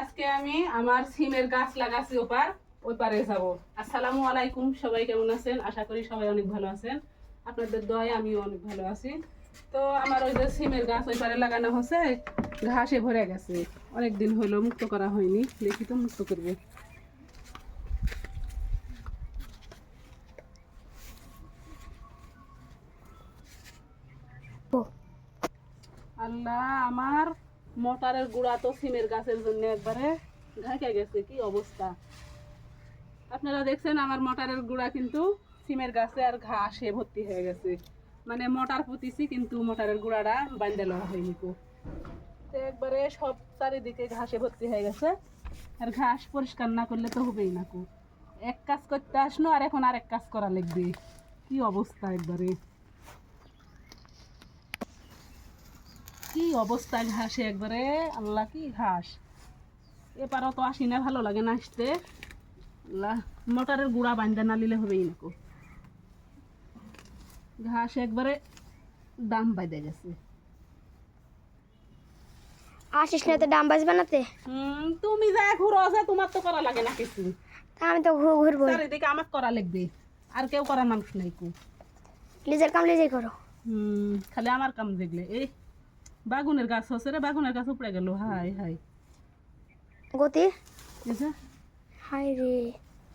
আজকে আমি আমার সিমের গাছ লাগাচ্ছি ওপার ওই পারে যাব। আসসালামু আলাইকুম সবাই কেমন আছেন? আশা করি সবাই অনেক ভালো আছেন। আপনাদের দয় আমিও অনেক ভালো আছি। তো আমার ওই যে সিমের গাছ ওই পারে লাগানো হচ্ছে ঘাসে ভরে গেছে। অনেক দিন হলো মুক্ত করা হয়নি দেখি তো মুক্ত করবে। আল্লাহ আমার মোটরের গুঁড়া তো সিমের গাছের জন্য একবারে ঢাকে গেছে, কি অবস্থা? আপনারা দেখছেন আমার মোটরের গুঁড়া কিন্তু সিমের গাছে আর ঘাসে ভর্তি হয়ে গেছে। মানে মোটর পুঁতিছি, কিন্তু মোটরের গুঁড়াটা বান্ধে লওয়া হয়নি তো একবারে সব চারিদিকে ঘাসে ভর্তি হয়ে গেছে। আর ঘাস পরিষ্কার না করলে তো হবেই না কো। এক কাজ করতে আসলো আর এখন আরেক কাজ করা লাগবে। কি অবস্থা একবারে? কি অবস্থা ঘাসে একবারে? আল্লাহ কি ঘাস? এপারও তো আসি না ভালো লাগে না আসতে। আল্লাহ মোটরের গুঁড়া বান্ধা না নিলে হবেই না কো। ঘাস একবারে দাম বাইদে গেছে। আসিস না তো ডাম বাজ বানাতে হুম, তুমি যা ঘুরো যা তোমার তো করা লাগে না কিছু। আমি তো ঘু- ঘুরবো চারিদিকে আমার করা লাগবে। আর কেউ করার মানুষ নাই কু। নিজের কাম নিজেই করো। হুম, খালি আমার কাম দেখলে। এই বাগুনের গাছ হচ্ছে রে বাগুনের গাছ উপড়ে গেল হাই হাই গতি? এই হাই রে।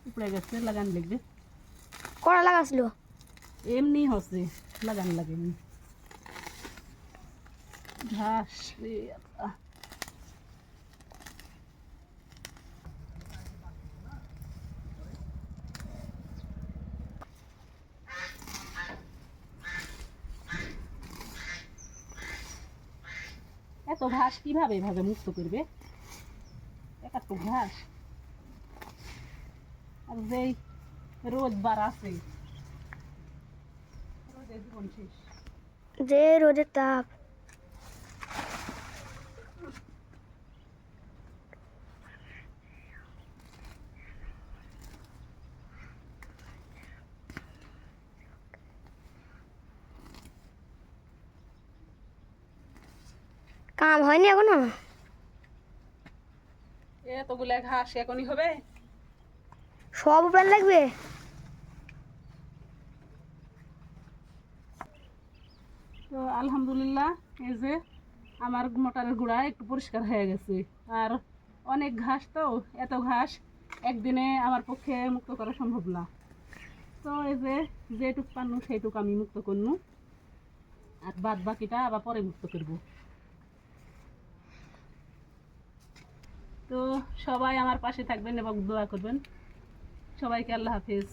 উপড়ে গেছে লাগান লাগবে। কড়া লাগাছিল এমনি হচ্ছে লাগান লাগে ঘাস রে এত ঘাস কীভাবে এভাবে মুক্ত করবে? একাত্তর ঘাস। আর যেই রোদ বার আছে রোদের জীবন শেষ। যে রোদের তাপ। কাম হয়নি এখনও? এতগুলা ঘাস এখনই হবে। সব প্ল্যান লাগবে? তো আলহামদুলিল্লাহ এই যে আমার মোটরের গুঁড়া একটু পরিষ্কার হয়ে গেছে। আর অনেক ঘাস তো এত ঘাস একদিনে আমার পক্ষে মুক্ত করা সম্ভব না। তো এই যে যেটুক পান্নু সেইটুক আমি মুক্ত করনু। আর বাদ বাকিটা আবার পরে মুক্ত করব। তো সবাই আমার পাশে থাকবেন এবং দোয়া করবেন। সবাইকে আল্লাহ হাফিজ।